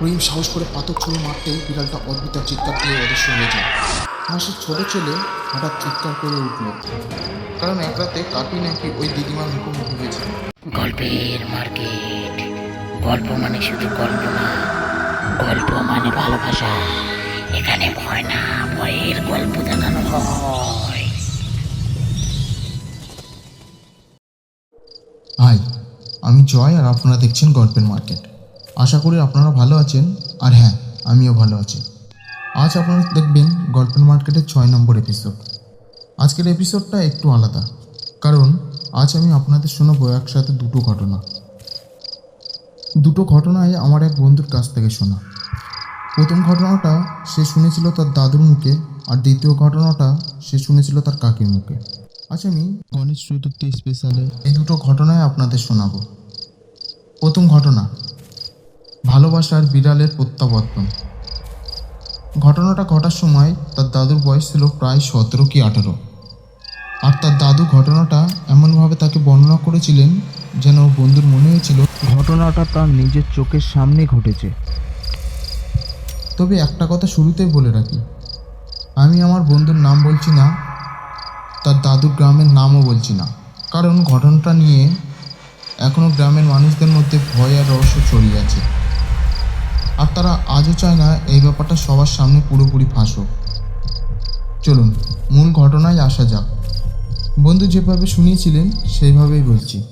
রহিম সাহস করে পাথর ছুঁড়ে মারতেই বিড়ালটা অদ্ভুত চিৎকার দিয়ে অদৃশ্য হয়ে যায়। মাসের ছোট ছেলে হঠাৎ চিৎকার করে উঠল। কারণ এক রাতে কাপি নাকি ওই দিদিমার মুখোমুখি হয়েছিল গল্পের মার্কেট। গল্প মানে শুধু গল্প না গল্প মানে ভালোবাসা। এখানে ভয় না ভয়ের গল্প দেখানো হয়। হাই আমি জয় আর আপনারা দেখছেন গল্পের মার্কেট। আশা করি আপনারা ভালো আছেন। আর হ্যাঁ আমিও ভালো আছি। আজ আপনারা দেখবেন গল্পের মার্কেটের ছয় নম্বর এপিসোড আজকের এপিসোডটা একটু আলাদা। কারণ আজ আমি আপনাদের শোনাবো একসাথে দুটো ঘটনা। দুটো ঘটনায় আমার এক বন্ধুর কাছ থেকে শোনা। প্রথম ঘটনাটা সে শুনেছিল তার দাদুর মুখে, আর দ্বিতীয় ঘটনাটা সে শুনেছিল তার কাকির মুখে। আজ আমি গণেশ চতুর্থী স্পেশালে এই দুটো ঘটনায় আপনাদের শোনাবো। প্রথম ঘটনা ভালোবাসার বিড়ালের প্রত্যাবর্তন। ঘটনাটা ঘটার সময় তার দাদুর বয়স ছিল প্রায় সতেরো কি আঠেরো। আর তার দাদু ঘটনাটা এমনভাবে তাকে বর্ণনা করেছিলেন যেন বন্ধুর মনে হয়েছিল, ঘটনাটা তার নিজের চোখের সামনে ঘটেছে। তবে একটা কথা শুরুতেই বলে রাখি, আমি আমার বন্ধুর নাম বলছি না, তার দাদুর গ্রামের নামও বলছি না। কারণ ঘটনাটা নিয়ে এখনও গ্রামের মানুষদের মধ্যে ভয় আর রহস্য ছড়িয়ে আছে। আর তারা আজও চায় না এই ব্যাপারটা সবার সামনে পুরোপুরি ফাঁসুক চলুন মূল ঘটনায় আসা যাক। বন্ধু যেভাবে শুনিয়েছিলেন সেইভাবেই বলছি।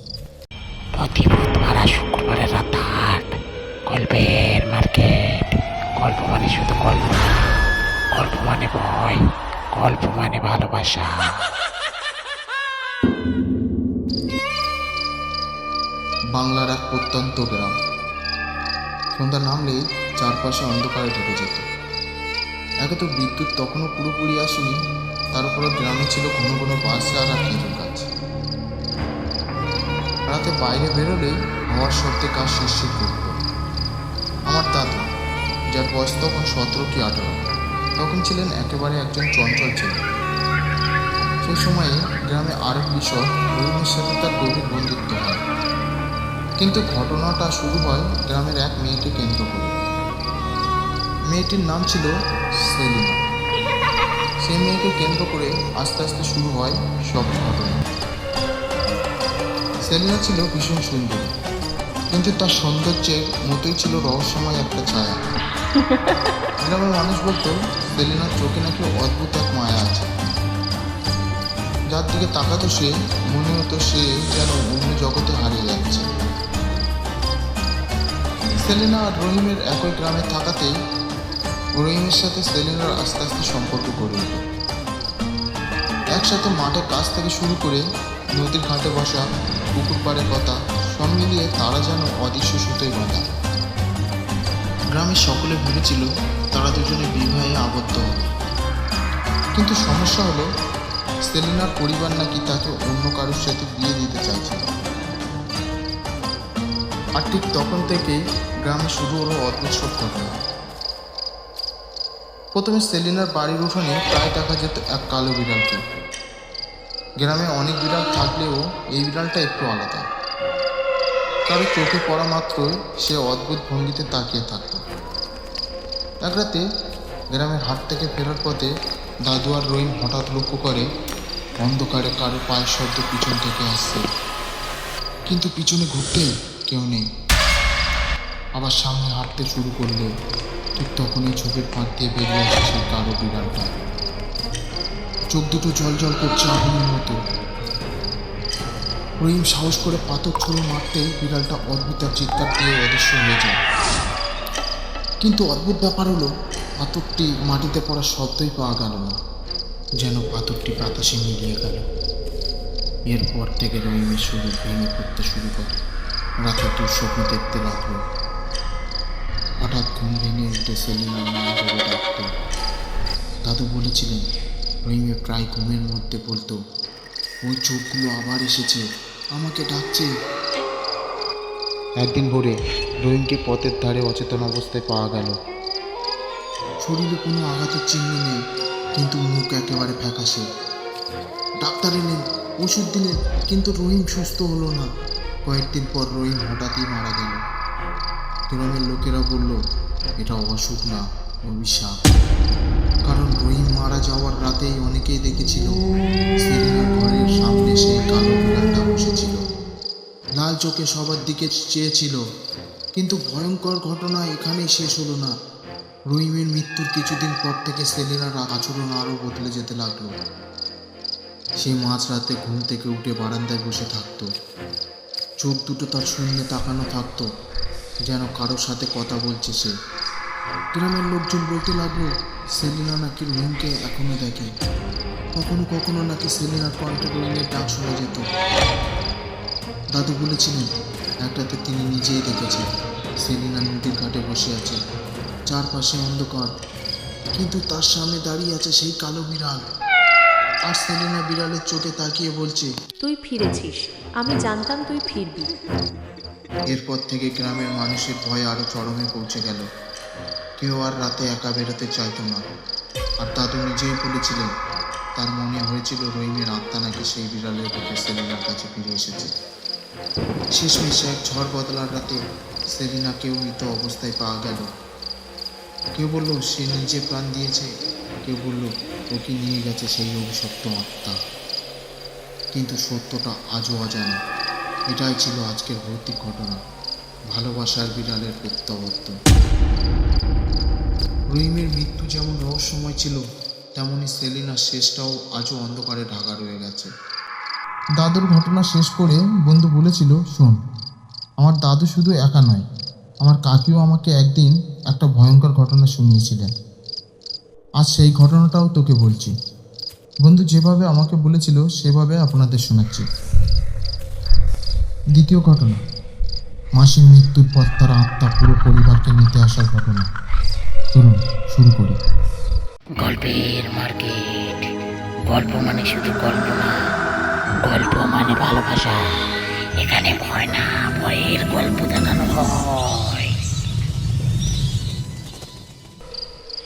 প্রতি বুধবার আর শুক্রবারের রাত আট। গল্পের মার্কেট। গল্প মানে শুধু গল্প গল্প মানে ভয় গল্প মানে ভালোবাসা। বাংলার এক প্রত্যন্ত গ্রাম। সন্ধ্যা নামলেই চারপাশে অন্ধকারে ঢুকে যেত। একে তো বিদ্যুৎ তখনও পুরোপুরি আসেনি, তার উপরে গ্রামে ছিল ঘন ঘন বাস আর খেজুর গাছ। রাতে বাইরে বেরোলেই হওয়ার শব্দে কাজ শিরশির করত। আমার দাদু, যার বয়স তখন সতেরো কি আঠেরো, তখন ছিলেন একেবারে একজন চঞ্চল ছেলে। সেই সময়ে গ্রামে আরেক বিষয় রহিমের সাথে তার গভীর বন্ধুত্ব হয়। কিন্তু ঘটনাটা শুরু হয় গ্রামের এক মেয়েকে কেন্দ্র করে। মেয়েটির নাম ছিল সেলিনা সেই মেয়েকে কেন্দ্র করে আস্তে আস্তে শুরু হয় সব ঘটনা। সেলিনা ছিল ভীষণ সুন্দর, কিন্তু তার সৌন্দর্যের মতোই ছিল রহস্যময় একটা ছায়া। গ্রামের মানুষ বলতো সেলিনার চোখে নাকি অদ্ভুত এক মায়া আছে। যার দিকে তাকাতো সে, মনে হতো সে যেন অন্য জগতে হারিয়ে যাচ্ছে। সেলিনা আর রহিমের একই গ্রামে থাকাতেই রহিমের সাথে সেলিনার আস্তে আস্তে সম্পর্ক গড়ে ওঠে একসাথে মাঠে কাজ থেকে শুরু করে নদীর ঘাটে বসা পুকুর পাড়ে কথা সব মিলিয়ে তারা যেন অদৃশ্য সুতোয় বাঁধা। গ্রামের সকলে ভেবেছিল তারা দুজনে বিবাহে আবদ্ধ হবে। কিন্তু সমস্যা হলো, সেলিনার পরিবার নাকি তাকে অন্য কারোর সাথে বিয়ে দিতে চাইছিল। আর ঠিক তখন থেকেই গ্রামে শুরু হলো অদ্ভুত সব ঘটনা প্রথমে সেলিনার বাড়ির উঠোনে প্রায় দেখা যেত এক কালো বিড়ালকে। গ্রামে অনেক বিড়াল থাকলেও এই বিড়ালটা একটু আলাদা। কারও চোখে পড়া মাত্রই সে অদ্ভুত ভঙ্গিতে তাকিয়ে থাকত। এক রাতে গ্রামের হাট থেকে ফেরার পথে দাদু আর রহিম হঠাৎ লক্ষ্য করে অন্ধকারে কারও পায়ের শব্দ পিছন থেকে আসছে। কিন্তু পিছনে ঘুরতেই কেউ নেই। আবার সামনে হাঁটতে শুরু করলে ঠিক তখনই চোখের ফাঁক দিয়ে বেরিয়ে আসে সেই কালো বিড়ালটা। চোখ দুটো জল জল করছে আগুনের মতো। রহিম সাহস করে পাথর ছুঁড়ে মারতেই বিড়ালটা অদ্ভুত এক চিৎকার দিয়ে অদৃশ্য হয়ে যায়। কিন্তু অদ্ভুত ব্যাপার হলো, পাথরটি মাটিতে পড়ার শব্দই পাওয়া গেল না, যেন পাথরটি বাতাসে মিলিয়ে গেল। এরপর থেকে রহিমের শরীর ভেঙে পড়তে শুরু করে। রাতে দুঃস্বপ্ন দেখতে লাগল। ঘুম ভেঙে উঠে সেলিনার নাম ধরে ডাকত দাদু বলেছিলেন রহিমে প্রায় ঘুমের মধ্যে বলতো ওই চোখগুলো আবার এসেছে। আমাকে ডাকছে। একদিন ভোরে রহিমকে পথের ধারে অচেতন অবস্থায় পাওয়া গেল। শরীরে কোনো আঘাতের চিহ্ন নেই, কিন্তু মুখ একেবারে ফ্যাকাশে। ডাক্তার এলেন, ওষুধ দিলেন, কিন্তু রহিম সুস্থ হলো না। কয়েকদিন পর রহিম হঠাৎই মারা গেল। গ্রামের লোকেরা বলল, এটা অসুখ না, অভিশাপ। কারণ রহিম মারা যাওয়ার রাতেই অনেকেই দেখেছিল সেলিনার ঘরের সামনে সেই কালো বিড়ালটা বসেছিল। লাল চোখে সবার দিকে চেয়েছিল, কিন্তু ভয়ঙ্কর ঘটনা এখানেই শেষ হলো না। রহিমের মৃত্যুর কিছুদিন পর থেকে সেলিনার আচরণ আরও বদলে যেতে লাগল। সে মাঝরাতে ঘুম থেকে উঠে বারান্দায় বসে থাকতো। চোখ দুটো তার শূন্যে তাকানো থাকতো। যেন কারোর সাথে কথা বলছে সে। গ্রামের লোকজন বলতে লাগল, সেলিনা নাকি রহিমকে এখনও দেখে। কখনো কখনো নাকি সেলিনার রহিমের ডাক শোনা যেত। দাদু বলেছিলেন, একটাতে তিনি নিজেই দেখেছেন, সেলিনা নদীর ঘাটে বসে আছে, চারপাশে অন্ধকার। কিন্তু তার সামনে দাঁড়িয়ে আছে সেই কালো বিড়াল। আর সেলিনা বিড়ালের চোখে তাকিয়ে বলছে, তুই ফিরেছিস, আমি জানতাম তুই ফিরবি। এরপর থেকে গ্রামের মানুষের ভয় আরও চরমে পৌঁছে গেল। কেউ আর রাতে একা বেরোতে চাইতো না। আর দাদু নিজেই বলেছিলেন। তার মনে হয়েছিল রহিমের আত্মা নাকি সেই বিড়ালের রূপে সেলিনার কাছে ফিরে এসেছে। শেষমেশ এক ঝড় বদলার রাতে সেলিনাকেও মৃত অবস্থায় পাওয়া গেল। কেউ বলল, সে নিজে প্রাণ দিয়েছে। কেউ বলল, ওকে নিয়ে গেছে সেই অভিশপ্ত আত্মা। কিন্তু সত্যটা আজও অজানা। এটাই ছিল আজকের ভৌতিক ঘটনা। ভালোবাসার বিড়ালের প্রত্যাবর্তন। রহিমের মৃত্যু যেমন রহস্যময় ছিল, তেমনি সেলিনার শেষটাও আজও অন্ধকারে ঢাকা রয়ে গেছে। দাদুর ঘটনা শেষ করে বন্ধু বলেছিল, শোন, আমার দাদু শুধু একা নয়, আমার কাকিও আমাকে একদিন একটা ভয়ঙ্কর ঘটনা শুনিয়েছিলেন। আজ সেই ঘটনাটাও তোকে বলছি। বন্ধু যেভাবে আমাকে বলেছিল, সেভাবে আপনাদের শোনাচ্ছি। দ্বিতীয় ঘটনা মাসির মৃত্যুর পর তার আত্মা পুরো পরিবারকে নিতে আসার ঘটনা। চলুন শুরু করি। গল্পের মার্কেট। গল্প মানে শুধু গল্প না গল্প মানে ভালোবাসা। এখানে ভয় না ভয়ের গল্প দেখানো হয়।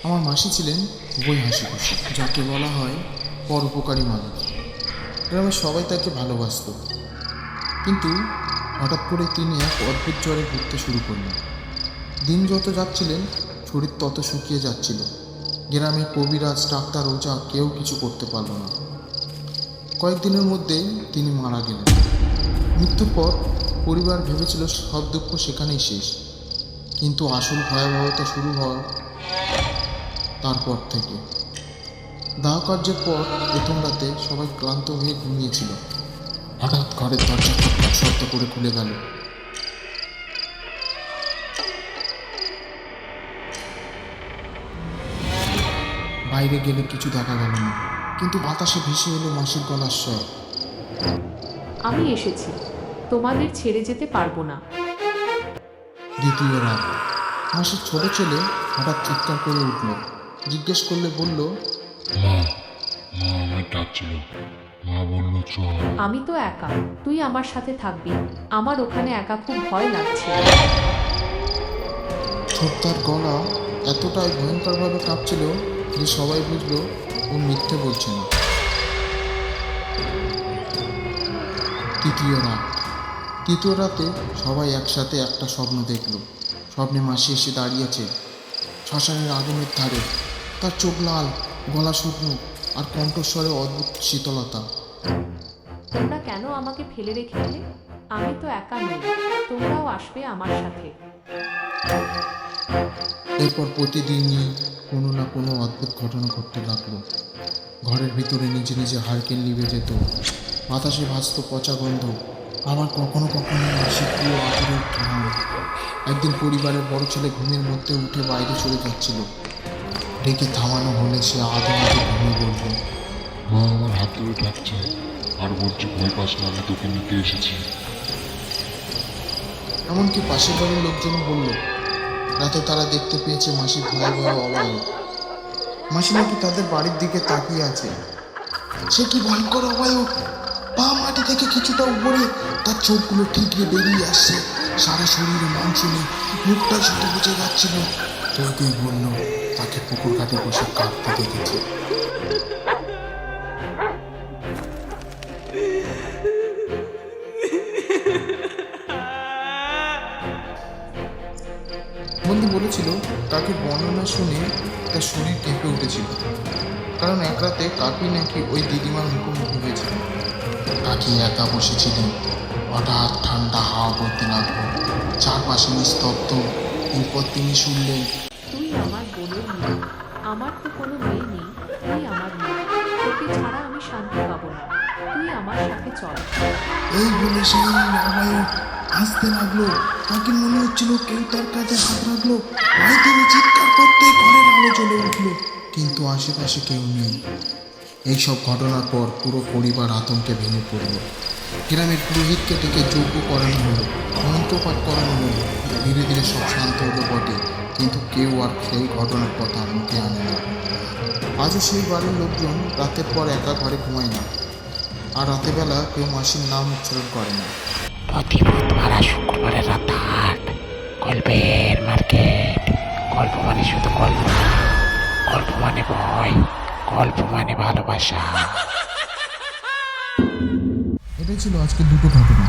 আমার মাসি ছিলেন খুবই হাসি যাকে বলা হয় পরোপকারী মানুষ। গ্রামের সবাই তাকে ভালোবাসত। কিন্তু হঠাৎ করে তিনি এক অদ্ভুত জ্বরে ভুগতে শুরু করলেন। দিন যত যাচ্ছিলেন, শরীর তত শুকিয়ে যাচ্ছিল। গ্রামে কবিরাজ, ডাক্তার ওঝা কেউ কিছু করতে পারল না। কয়েকদিনের মধ্যেই তিনি মারা গেলেন। মৃত্যুর পর পরিবার ভেবেছিল সব দুঃখ সেখানেই শেষ। কিন্তু আসল ভয়াবহতা শুরু হয় তারপর থেকে। দাহ কার্যের পর প্রথম রাতে সবাই ক্লান্ত হয়ে ঘুমিয়েছিল। হঠাৎ ঘরের দরজা শব্দ করে খুলে গেল। বাইরে গেলে কিছু দেখা গেল না। কিন্তু বাতাসে ভেসে এলো মাসির গলার স্বর। আমি এসেছি। তোমাদের ছেড়ে যেতে পারব না। দ্বিতীয় রাত। মাসির ছোট ছেলে হঠাৎ চিৎকার করে উঠল। জিজ্ঞেস করলে বলল মা মা আমায় ডাকছিল। মা বলল চল আমি তো একা তুই আমার সাথে থাকবি আমার ওখানে একা খুব ভয় লাগছে। ছোট্টার গলা এতটাই ভয়ঙ্করভাবে কাঁপছিল যে সবাই বুঝলো ও মিথ্যে বলছে না। তৃতীয় রাত। তৃতীয় রাতে সবাই একসাথে একটা স্বপ্ন দেখল। স্বপ্নে মাসি এসে দাঁড়িয়েছে শ্মশানের আগুনের ধারে। তার চোখ লাল গলা শুকনো আর কণ্ঠস্বরে অদ্ভুত শীতলতা। তোমরা কেন আমাকে ফেলে রেখে এলে আমি তো একা নেই, তোমরাও আসবে আমার সাথে। এরপর প্রতিদিনই কোনো না কোনো অদ্ভুত ঘটনা ঘটতে লাগল। ঘরের ভিতরে নিজে নিজে হারকেল নিভে যেত। বাতাসে ভাসত পচা গন্ধ। আবার কখনো কখনো প্রিয় আদরের ঘ্রাণ একদিন পরিবারের বড় ছেলে ঘুমের মধ্যে উঠে বাইরে চলে যাচ্ছিল। ডেকে থামানো হলে সে আদে আদে ঘুমিয়ে পড়ল। মা আমার হাত ধরে ডাকছে আর বলছে ভয় পাস না, আমি তোকে নিতে এসেছি। এমনকি পাশের বাড়ির লোকজনও বলল রাতে তারা দেখতে পেয়েছে মাসি ভয়াবহ অবাক মাসি নাকি তাদের বাড়ির দিকে তাকিয়ে আছে। সে কি ভয়ঙ্কর অবায়ক পা মাটি থেকে কিছুটা উপরে, তার চোখগুলো ঠিকরে বেরিয়ে আসছে। সারা শরীরে মাংস নেই, মুখটা শুধু বুঝে যাচ্ছিল কেউ কেউ বলল, তাকে পুকুর ঘাটে বসে কাঁদতে দেখেছে। বন্ধু বলেছিল কাকির বর্ণনা শুনে তার শরীর কেঁপে উঠেছিল। কারণ এক রাতে কাকি নাকি ওই দিদিমার মুখোমুখি হয়েছিল। কাকি একা বসেছিলেন। হঠাৎ ঠান্ডা হাওয়া বইতে লাগল। চারপাশে নিস্তব্ধ এরপর তিনি শুনলেন তুই আমার বোনের মেয়ে। আমার তো কোনো মেয়ে নেই। তুই আমার মেয়ে। তোকে ছাড়া আমি শান্তি পাবো না। তুই আমার সাথে চল। এই বলে সেই অবায়ক আসতে লাগল। তাকে মনে হচ্ছিল কেউ তার কাছে হাত রাখল। তিনি চিৎকার করতে ঘরের আলো জ্বলে উঠল। কিন্তু আশেপাশে কেউ নেই। এইসব ঘটনার পর পুরো পরিবার আতঙ্কে ভেঙে পড়ল। গ্রামের পুরোহিতকে ডেকে যজ্ঞ করানো হলো মন্ত্রপাঠ করানো হলো। ধীরে ধীরে সব শান্ত হলো বটে। কিন্তু কেউ আর সেই ঘটনার কথা মুখে আনে না। আজও সেই বাড়ির লোকজন রাতের পর একা ঘরে ঘুমায় না। আর রাতেবেলা কেউ মাসির নাম উচ্চারণ করে না। প্রতি বুধবার আর রাত আট। গল্পের মার্কেট। গল্প মানে শুধু গল্প গল্প মানে ভয়, গল্প মানে ভালোবাসা। এটাই ছিল আজকে দুটো ঘটনা।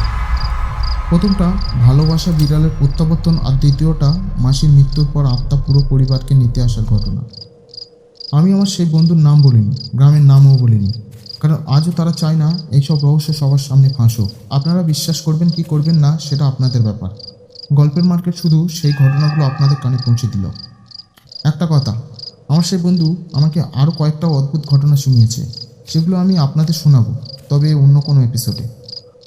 প্রথমটা, ভালোবাসা বিড়ালের প্রত্যাবর্তন, আর দ্বিতীয়টা, মাসির মৃত্যুর পর আত্মা পুরো পরিবারকে নিতে আসার ঘটনা। আমি আমার সেই বন্ধুর নাম বলিনি, গ্রামের নামও বলিনি। কারণ আজও তারা চায় না এইসব রহস্য সবার সামনে ফাঁসো আপনারা বিশ্বাস করবেন কি করবেন না, সেটা আপনাদের ব্যাপার। গল্পের মার্কেট শুধু সেই ঘটনাগুলো আপনাদের কানে পৌঁছে দিল। একটা কথা, আমার সেই বন্ধু আমাকে আরও কয়েকটা অদ্ভুত ঘটনা শুনিয়েছে। সেগুলো আমি আপনাদের শোনাবো, তবে অন্য কোনো এপিসোডে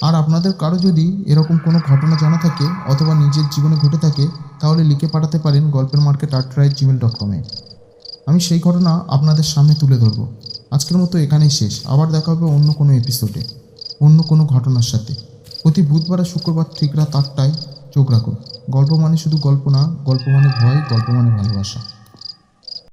আর আপনাদের কারও যদি এরকম কোনো ঘটনা জানা থাকে অথবা নিজের জীবনে ঘটে থাকে, তাহলে লিখে পাঠাতে পারেন গল্পের মার্কেট আট জিমেল ডট কমে আমি সেই ঘটনা আপনাদের সামনে তুলে ধরবো। আজকের মতো এখানেই শেষ। আবার দেখা হবে অন্য কোনো এপিসোডে অন্য কোনো ঘটনার সাথে। প্রতি বুধবার আর শুক্রবার ঠিক রাত আটটায় চোখ রাখুন। গল্প মানে শুধু গল্প না, গল্প মানে ভয়, গল্প মানে ভালোবাসা।